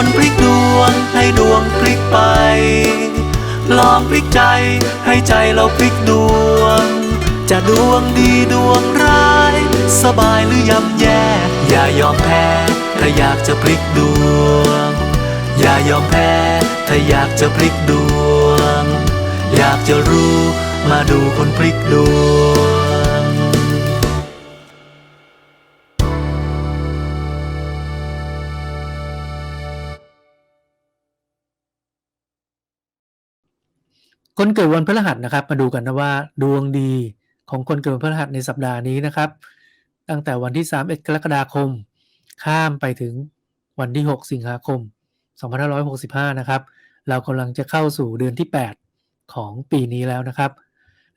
คนพลิกดวงให้ดวงพลิกไป ลองพลิกใจให้ใจเราพลิกดวง จะดวงดีดวงร้าย สบายหรือย่ำแย่ อย่ายอมแพ้ถ้าอยากจะพลิกดวง อย่ายอมแพ้ถ้าอยากจะพลิกดวง อยากจะรู้มาดูคนพลิกดวง คนเกิดวันพฤหัสนะครับ มาดูกันนะว่าดวงดีของคนเกิดวันพฤหัสในสัปดาห์นี้นะครับ ตั้งแต่วันที่ 31 กรกฎาคม ข้ามไปถึงวันที่ 6 สิงหาคม 2565 นะครับ เรากำลังจะเข้าสู่เดือนที่ 8 ของปีนี้แล้วนะครับ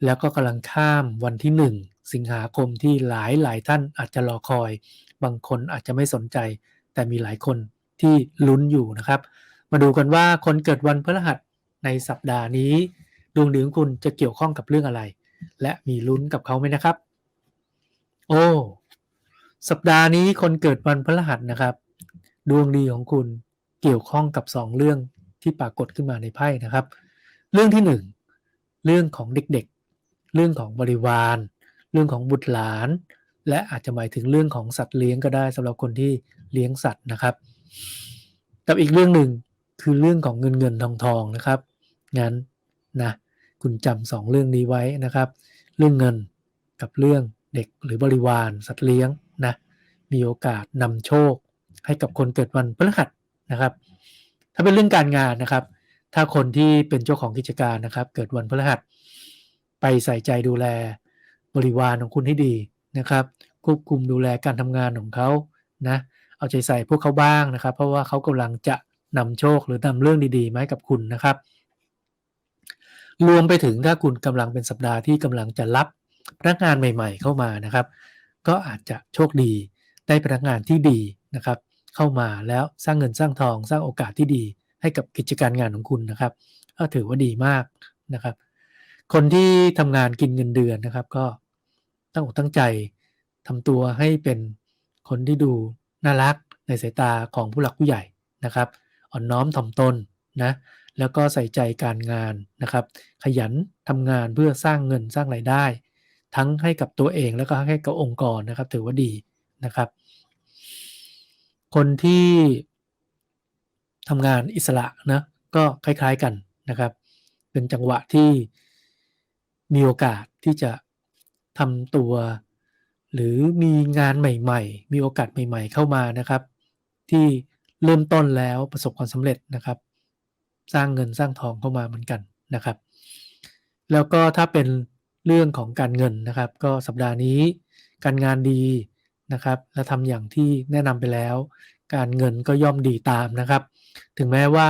แล้วก็กำลังข้ามวันที่ 1 สิงหาคมที่หลายหลายท่านอาจจะรอคอย บางคนอาจจะไม่สนใจ แต่มีหลายคนที่ลุ้นอยู่นะครับ มาดูกันว่าคนเกิดวันพฤหัสในสัปดาห์นี้ ดวงดีของคุณจะเกี่ยวข้องกับเรื่องอะไร และมีลุ้นกับเขาไหมนะครับ โอ้สัปดาห์นี้คนเกิดวันพฤหัสนะครับ ดวงดีของคุณเกี่ยวข้องกับ 2 เรื่องที่ปรากฏขึ้นมาในไพ่นะครับ เรื่องที่ 1 เรื่องของเด็กๆ เรื่องของบริวาร เรื่องของบุตรหลาน และอาจจะหมายถึงเรื่องของสัตว์เลี้ยงก็ได้สำหรับคนที่เลี้ยงสัตว์นะครับ กับอีกเรื่องหนึ่งคือเรื่องของเงินเงินทองทองนะครับงั้น นะคุณจำสองเรื่องนี้ไว้นะครับ เรื่องเงินกับเรื่องเด็กหรือบริวารสัตว์เลี้ยงนะมีโอกาสนำโชค ให้กับคนเกิดวันพฤหัสนะครับ ถ้าเป็นเรื่องการงานนะครับ ถ้าคนที่เป็นเจ้าของกิจการนะครับ เกิดวันพฤหัส ไปใส่ใจดูแลบริวารของคุณให้ดีนะครับ ควบคุมดูแลการทำงานของเขานะเอาใจใส่พวกเขาบ้างนะครับ เพราะว่าเขากำลังจะนำโชคหรือนำเรื่องดีๆมาให้กับคุณนะครับ รวมไปถึงถ้าคุณกำลังเป็นสัปดาห์ที่กำลังจะรับพนักงานใหม่ ๆ เข้ามานะครับ ก็อาจจะโชคดีได้พนักงานที่ดีนะครับ เข้ามาแล้วสร้างเงินสร้างทองสร้างโอกาสที่ดีให้กับกิจการงานของคุณนะครับก็ถือว่าดีมากนะครับ คนที่ทำงานกินเงินเดือนนะครับ ก็ตั้งอกตั้งใจทำตัวให้เป็นคนที่ดูน่ารักในสายตาของผู้หลักผู้ใหญ่นะครับ อ่อนน้อมถ่อมตนนะ แล้วก็ใส่ใจการงานนะครับ ขยันทำงานเพื่อสร้างเงินสร้างรายได้ ทั้งให้กับตัวเองแล้วก็ให้กับองค์กรนะครับ ถือว่าดีนะครับ คนที่ทำงานอิสระนะก็คล้ายๆกันนะครับ เป็นจังหวะที่มีโอกาสที่จะทำตัว หรือมีงานใหม่ๆ มีโอกาสใหม่ ๆ เข้ามานะครับ ที่เริ่มต้นแล้วประสบความสำเร็จนะครับ สร้างเงินสร้างทองเข้ามาเหมือนกันนะครับ แล้วก็ถ้าเป็นเรื่องของการเงินนะครับ ก็สัปดาห์นี้การงานดีนะครับ และทำอย่างที่แนะนำไปแล้ว การเงินก็ย่อมดีตามนะครับ ถึงแม้ว่า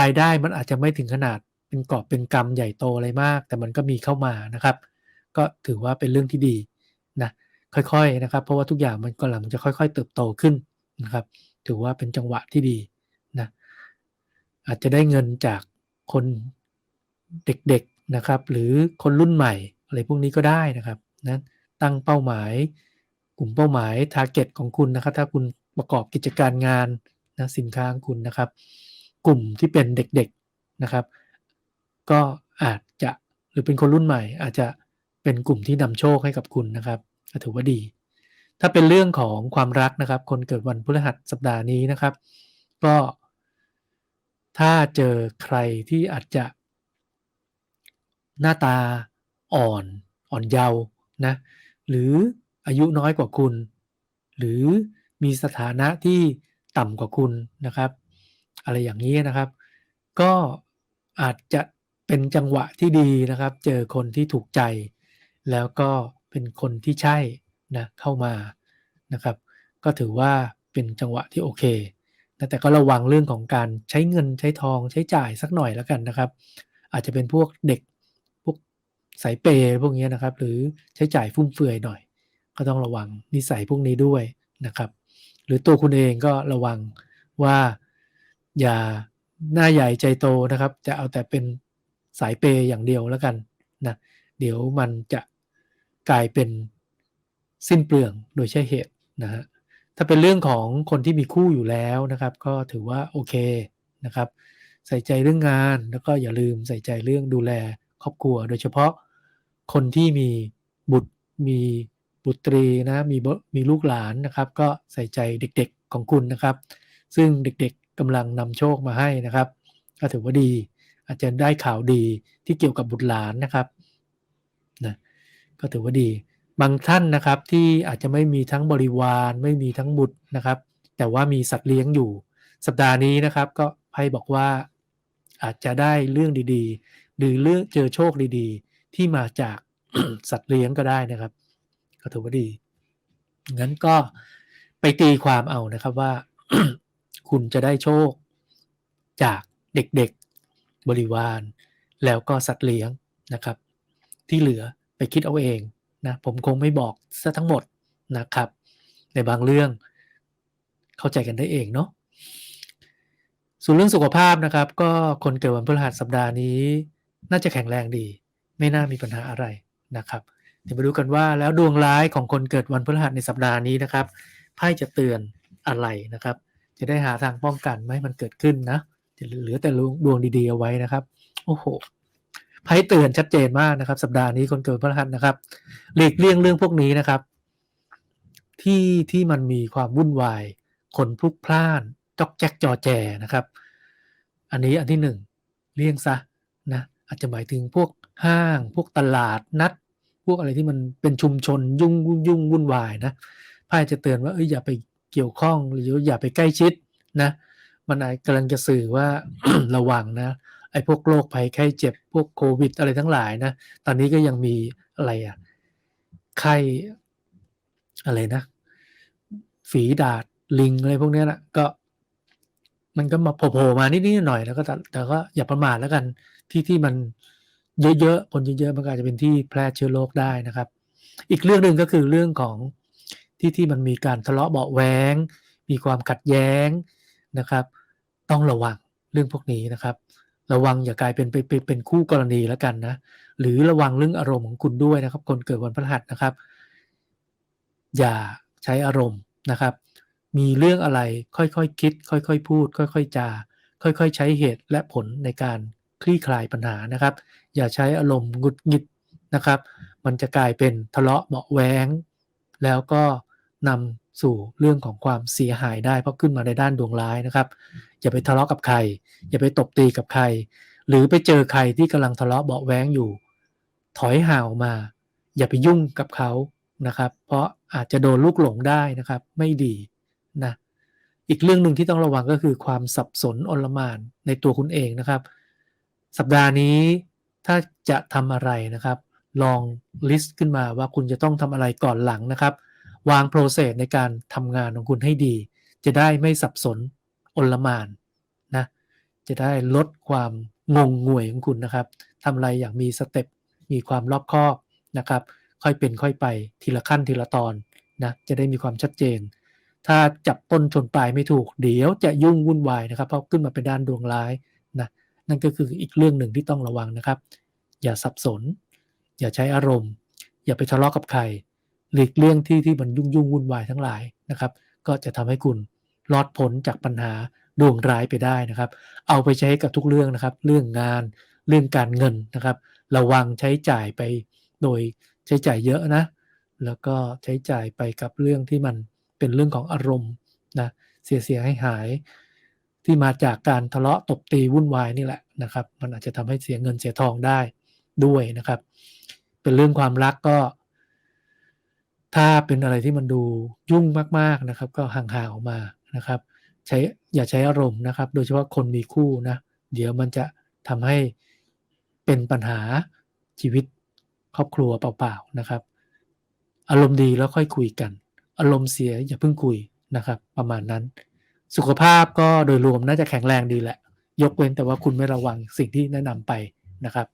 รายได้มันอาจจะไม่ถึงขนาดเป็นกอบเป็นกำใหญ่โตอะไรมาก แต่มันก็มีเข้ามานะครับ ก็ถือว่าเป็นเรื่องที่ดีนะค่อยๆนะครับ เพราะว่าทุกอย่างมันกำลังจะค่อย ๆ เติบโตขึ้นนะครับ ถือว่าเป็นจังหวะที่ดี อาจจะได้เงินจากคนเด็กๆนะครับ หรือคนรุ่นใหม่อะไรพวกนี้ก็ได้นะครับนะตั้งเป้าหมาย กลุ่มเป้าหมาย t a r g e t ของคุณนะครับ ถ้าคุณประกอบกิจการงานนะสินค้าของคุณนะครับ กลุ่มที่เป็นเด็กๆนะครับ ก็อาจจะหรือเป็นคนรุ่นใหม่ อาจจะเป็นกลุ่มที่นำโชคให้กับคุณนะครับถือว่าดี ถ้าเป็นเรื่องของความรักนะครับ คนเกิดวันพฤหัสสัปดาห์นี้นะครับ ก็ ถ้าเจอใครที่อาจจะ หน้าตาอ่อนอ่อนเยาว์นะหรืออายุน้อยกว่าคุณ หรือมีสถานะที่ต่ำกว่าคุณนะครับ อะไรอย่างนี้นะครับ ก็อาจจะเป็นจังหวะที่ดีนะครับ เจอคนที่ถูกใจ แล้วก็เป็นคนที่ใช่นะเข้ามานะครับ ก็ถือว่าเป็นจังหวะที่โอเค นะแต่ก็ระวังเรื่องของการใช้เงินใช้ทองใช้จ่ายสักหน่อยแล้วกันนะครับ อาจจะเป็นพวกเด็กพวกสายเปย์พวกนี้นะครับ หรือใช้จ่ายฟุ่มเฟือยหน่อย ก็ต้องระวังนิสัยพวกนี้ด้วยนะครับ หรือตัวคุณเองก็ระวังว่าอย่าหน้าใหญ่ใจโตนะครับ จะเอาแต่เป็นสายเปย์อย่างเดียวแล้วกันนะเดี๋ยวมันจะกลายเป็นสิ้นเปลืองโดยใช่เหตุนะฮะ ถ้าเป็นเรื่องของคนที่มีคู่อยู่แล้วนะครับ ก็ถือว่าโอเคนะครับ ใส่ใจเรื่องงานแล้วก็อย่าลืมใส่ใจเรื่องดูแลครอบครัว โดยเฉพาะคนที่มีบุตรมีบุตรีนะมีมีลูกหลานนะครับ ก็ใส่ใจเด็กๆของคุณนะครับ ซึ่งเด็กๆกำลังนำโชคมาให้นะครับ ก็ถือว่าดี อาจจะได้ข่าวดีที่เกี่ยวกับบุตรหลานนะครับนะก็ถือว่าดี บางท่านนะครับที่อาจจะไม่มีทั้งบริวาร ไม่มีทั้งบุตรนะครับ แต่ว่ามีสัตว์เลี้ยงอยู่ สัปดาห์นี้นะครับ ก็ไพ่บอกว่าอาจจะได้เรื่องดีๆ หรือเรื่องเจอโชคดีๆ ที่มาจากสัตว์เลี้ยงก็ได้นะครับก็ถือว่าดีงั้นก็ไปตีความเอานะครับว่า คุณจะได้โชคจากเด็กๆบริวาร แล้วก็สัตว์เลี้ยงนะครับ ที่เหลือไปคิดเอาเอง นะผมคงไม่บอกซะทั้งหมดนะครับ ในบางเรื่องเข้าใจกันได้เองเนาะส่วนเรื่องสุขภาพนะครับ ก็คนเกิดวันพฤหัสสัปดาห์นี้ น่าจะแข็งแรงดี ไม่น่ามีปัญหาอะไรนะครับเดี๋ยวมาดูกันว่าแล้วดวงร้ายของคนเกิดวันพฤหัสในสัปดาห์นี้นะครับไพ่จะเตือนอะไรนะครับ จะได้หาทางป้องกันไม่ให้มันเกิดขึ้นนะจะเหลือแต่ดวงดีๆเอาไว้นะครับ โอ้โห ไพ่เตือนชัดเจนมากนะครับ สัปดาห์นี้คนเกิดพฤหัสนะครับ หลีกเลี่ยงเรื่องพวกนี้นะครับ ที่ที่มันมีความวุ่นวายคนพลุกพล่านจอกแจ๊กจอแจนะครับ อันนี้อันที่หนึ่งเลี่ยงซะนะอาจจะหมายถึงพวกห้างพวกตลาดนัด พวกอะไรที่มันเป็นชุมชนยุ่งยุ่งวุ่นวายนะพ่จะเตือนว่าเอ้ยอย่าไปเกี่ยวข้องหรืออย่าไปใกล้ชิดนะ มันกำลังจะสื่อว่าระวังนะ อ้พวกโรคภัยไข้เจ็บพวกโควิด อะไรทั้งหลายนะ ตอนนี้ก็ยังมีอะไรอะไข้อะไรนะ ฝีดาดลิงอะไรพวกนี้นะก็ มันก็มาโผล่มานิดๆหน่อยแล้วก็แต่ก็อย่าประมาทแล้วกันที่ที่มันเยอะๆคนเยอะๆมันก็อาจจะเป็นที่แพร่เชื้อโรคได้นะครับ อีกเรื่องหนึ่งก็คือเรื่องของที่ที่มันมีการทะเลาะเบาแหวงมีความขัดแย้งนะครับ ต้องระวังเรื่องพวกนี้นะครับ ระวังอย่ากลายเป็นไปเป็นคู่กรณีแล้วกันนะ หรือระวังเรื่องอารมณ์ของคุณด้วยนะครับ คนเกิดวันพฤหัสนะครับ อย่าใช้อารมณ์นะครับ มีเรื่องอะไรค่อยๆคคิด ค่อยๆพูด ค่อยๆจา ค่อยๆ ใช้เหตุและผลในการคลี่คลายปัญหานะครับ อย่าใช้อารมณ์หงุดหงิดนะครับ มันจะกลายเป็นทะเลาะเบาแหวงแล้วก็ นำสู่เรื่องของความเสียหายได้ เพราะขึ้นมาในด้านดวงร้ายนะครับ อย่าไปทะเลาะกับใคร อย่าไปตบตีกับใคร หรือไปเจอใครที่กำลังทะเลาะเบาแหวงอยู่ ถอยห่างออกมา อย่าไปยุ่งกับเขานะครับ เพราะอาจจะโดนลูกหลงได้นะครับ ไม่ดีนะอีกเรื่องหนึ่งที่ต้องระวังก็คือความสับสนอนลมานในตัวคุณเองนะครับ สัปดาห์นี้ถ้าจะทำอะไรนะครับ ลองลิสต์ขึ้นมาว่าคุณจะต้องทำอะไรก่อนหลังนะครับ วางโปรเซสในการทำงานของคุณให้ดี จะได้ไม่สับสนอนลมานนะจะได้ลดความงงงวยของคุณนะครับทำอะไรอย่างมีสเต็ปมีความรอบคอบนะครับ ค่อยเป็นค่อยไปทีละขั้นทีละตอนนะจะได้มีความชัดเจน ถ้าจับต้นชนปลายไม่ถูก เดี๋ยวจะยุ่งวุ่นวายนะครับ เพราะขึ้นมาเป็นด้านดวงร้ายนะนั่นก็คืออีกเรื่องหนึ่งที่ต้องระวังนะครับ อย่าสับสน อย่าใช้อารมณ์ อย่าไปทะเลาะกับใคร หลีกเลี่ยงที่ที่มันยุ่งยุ่งวุ่นวายทั้งหลายนะครับ ก็จะทำให้คุณรอดพ้นจากปัญหาดวงร้ายไปได้นะครับ เอาไปใช้กับทุกเรื่องนะครับ เรื่องงานเรื่องการเงินนะครับ ระวังใช้จ่ายไปโดยใช้จ่ายเยอะนะ แล้วก็ใช้จ่ายไปกับเรื่องที่มันเป็นเรื่องของอารมณ์นะเสียเสียให้หาย ที่มาจากการทะเลาะตบตีวุ่นวายนี่แหละนะครับ มันอาจจะทำให้เสียเงินเสียทองได้ด้วยนะครับ เป็นเรื่องความรักก็ ถ้าเป็นอะไรที่มันดูยุ่งมากๆนะครับ ก็ห่างๆออกมานะครับ ใช้อย่าใช้อารมณ์นะครับ โดยเฉพาะคนมีคู่นะเดี๋ยวมันจะทำให้เป็นปัญหาชีวิตครอบครัวเปล่าๆนะครับ อารมณ์ดีแล้วค่อยคุยกัน อารมณ์เสียอย่าเพิ่งคุยนะครับ ประมาณนั้น สุขภาพก็โดยรวมน่าจะแข็งแรงดีแหละ ยกเว้นแต่ว่าคุณไม่ระวังสิ่งที่แนะนำไปนะครับ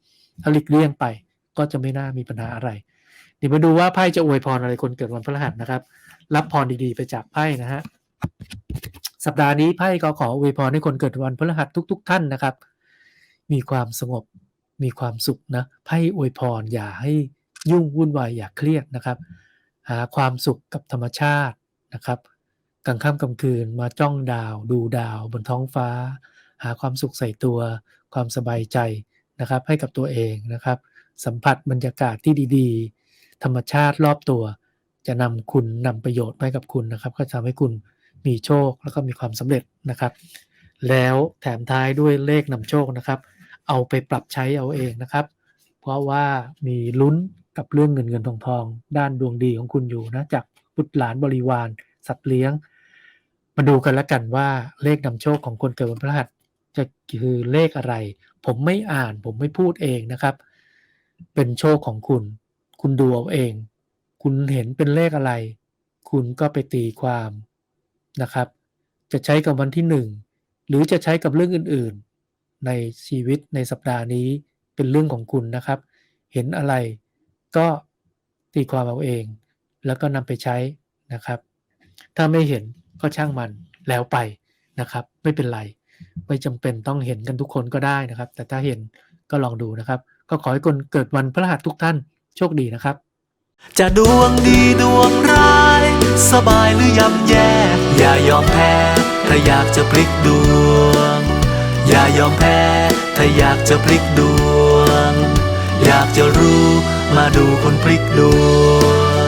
ถ้าหลีกเลี่ยงไปก็จะไม่น่ามีปัญหาอะไร ดี๋ยวมาดูว่าไพ่จะอวยพรอะไรคนเกิดวันพฤหัสนะครับ รับพรดีๆไปจากไพ่นะฮะสัปดาห์นี้ไพ่ก็ขออวยพรให้คนเกิดวันพฤหัสทุก ๆ ท่านนะครับ มีความสงบมีความสุขนะไพ่อวยพรอย่าให้ยุ่งวุ่นวายอย่าเครียดนะครับ หาความสุขกับธรรมชาตินะครับกลางค่ำกลางคืนมาจ้องดาว ดูดาวบนท้องฟ้า หาความสุขใส่ตัว ความสบายใจนะครับ ให้กับตัวเองนะครับ สัมผัสบรรยากาศที่ดี ๆ ธรรมชาติรอบตัว จะนำคุณนำประโยชน์มาให้กับคุณนะครับ ก็จะทำให้คุณมีโชคแล้วก็มีความสำเร็จนะครับ แล้วแถมท้ายด้วยเลขนำโชคนะครับ เอาไปปรับใช้เอาเองนะครับ เพราะว่ามีลุ้นกับเรื่องเงินเงินทองทอง ด้านดวงดีของคุณอยู่นะจากบุตรหลานบริวาร สัตว์เลี้ยง มาดูกันแล้วกันว่าเลขนำโชคของคนเกิดวันพฤหัสจะคือเลขอะไร ผมไม่อ่านผมไม่พูดเองนะครับ เป็นโชคของคุณ คุณดูเอาเอง คุณเห็นเป็นเลขอะไร คุณก็ไปตีความนะครับ จะใช้กับวันที่หนึ่งหรือจะใช้กับเรื่องอื่นๆ ในชีวิตในสัปดาห์นี้เป็นเรื่องของคุณนะครับ เห็นอะไรก็ตีความเอาเอง แล้วก็นำไปใช้นะครับ ถ้าไม่เห็นก็ช่างมันแล้วไปนะครับ ไม่เป็นไร ไม่จำเป็นต้องเห็นกันทุกคนก็ได้นะครับ แต่ถ้าเห็นก็ลองดูนะครับ ก็ขอให้คนเกิดวันพฤหัสทุกท่าน โชคดีนะครับ จะดวงดีดวงร้าย สบายหรือย่ำแย่ อย่ายอมแพ้ถ้าอยากจะพลิกดวง อย่ายอมแพ้ถ้าอยากจะพลิกดวง อยากจะรู้มาดูคนพลิกดวง